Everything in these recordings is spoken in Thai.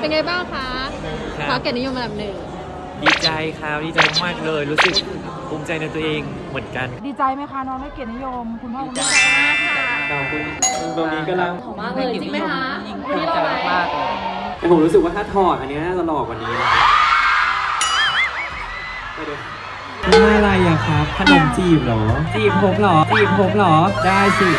เป็นไงบ้างคะครับคว้าเกียรตินิยมอันดับหนึ่ง ดีใจครับ ดีใจมากๆเลย รู้สึกภูมิใจในตัวเองเหมือนกันดีใจไหมคะน้องได้เกียรตินิยม คุณพ่อคุณแม่ขอบคุณตรงนี้กำลังหอมมากเลยจริงไหมคะพี่ใจเราไหมมากเลยแต่ผมรู้สึกว่าถ้าถอดอันนี้น่าจะหลอกกว่านี้นะครับไปดูนี่อะไรอะครับ ขนมจีบเหรอ จีบผมเหรอ จีบผมเหรอ ได้สิ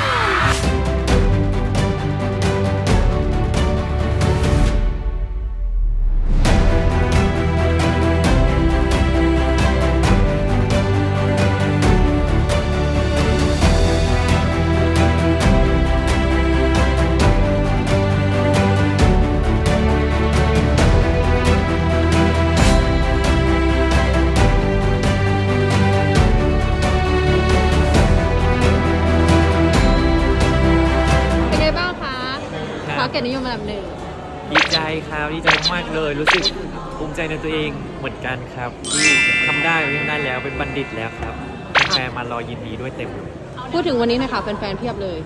ครับคว้าเกียรตินิยมอันดับหนึ่งดีใจครับดีใจมากเลยรู้สึกภูมิใจในตัวเองเหมือนกันครับที่ทำได้ทำได้แล้วเป็นบัณฑิตแล้วครับแฟนๆมารอยินดีด้วยเต็มเลยพูดถึงวันนี้หนะคะแฟนๆเพียบเลย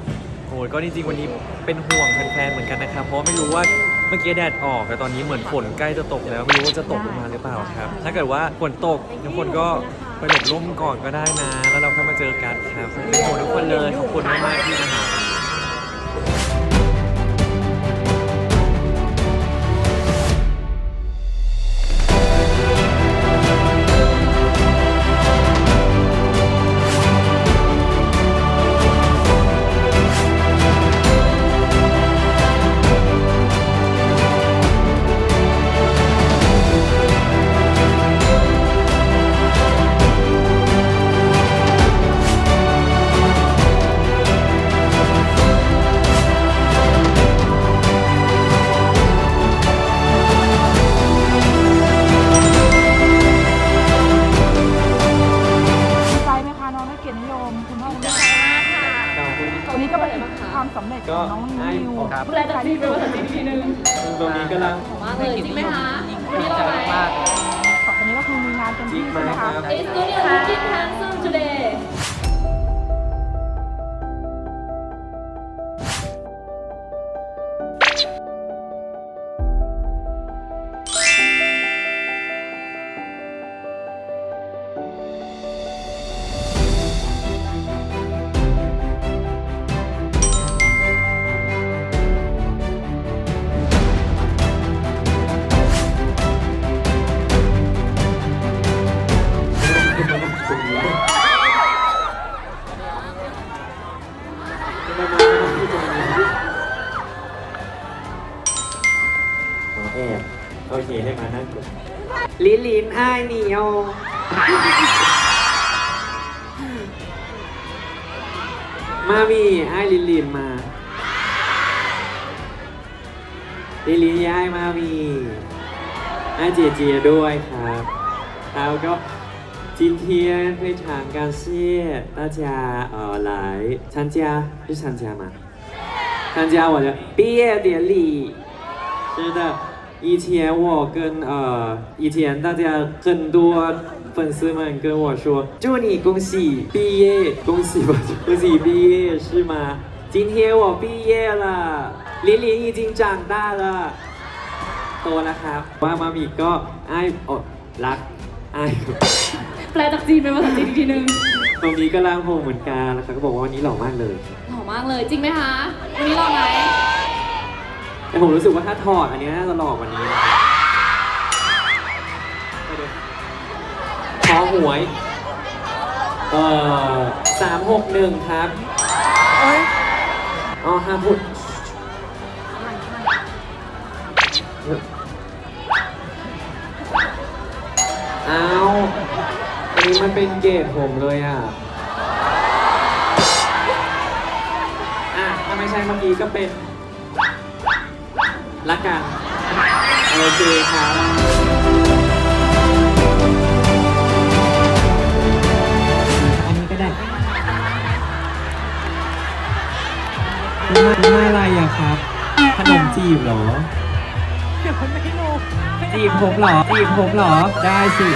โอ้ยก็จริงๆวันนี้เป็นห่วงแฟนๆเหมือนกันนะครับ เพราะว่าไม่รู้ว่าเมื่อกี้แดดออกแต่ตอนนี้เหมือนฝนใกล้จะตกแล้ว ไม่รู้ว่าจะตกลงมาหรือเปล่าครับ ถ้าเกิดว่าฝนตกทุกคนก็ไปหลบร่มก่อนก็ได้นะ แล้วเราค่อยมาเจอกันครับเป็นห่วงทุกคนเลยขอบคุณมากๆที่มาหา วันนี้ก็เป็นความสำเร็จของน้องนิวครับผู้รายการที่เป็นภาษาจีนทีนึงตรงนี้กำลังหอมมากเลยจริงไหมคะพี่ดีเราใจไหมมากเลยอันนี้ก็คือมีงานเต็มจริที่งไหมใช่ไหมคคะรับ It's Studio looking handsome today อเคให้มานั่งก่อน ลินลินไอ้ายเหนียว มามีไอ้ายลินลินมา ลินลินย้ายมามีไอ้ายเจียเจียด้วยครับแล้วก็今天非常感谢大家呃来参加是参加吗？参加我的毕业典礼。是的， 以前我跟呃，以前大家很多粉丝们跟我说，祝你恭喜毕业，恭喜吧，恭喜毕业是吗？今天我毕业了，琳琳已经长大了，โตแล้วครับว่ามามีก็ไอ้ายอดรักไอ้าย แปลจากจีนเป็นภาษาจีนอีกทีนึง ตรงนี้ก็ร่างโหเหมือนกันแล้วเขาก็บอกว่าวันนี้หล่อมากเลย หอมมากเลยจริงไหมคะ วันนี้เราไหม แต่ผมรู้สึกว่าถ้าถอดอันนี้น่าจะหล่อกว่านี้นะครับไปดูขอหวย เอ่อสามหกหนึ่งครับอ๋อห้าพูดเอาอันนี้มันเป็นเกรดผมเลยอะ อะ ถ้าไม่ใช่เมื่อกี้ก็เป็น ละกัน โอเคครับอันนี้ก็ได้นี่นี่อะไรอะครับ ขนมจีบเหรอจีบผมเหรอ จีบผมเหรอ ได้สิ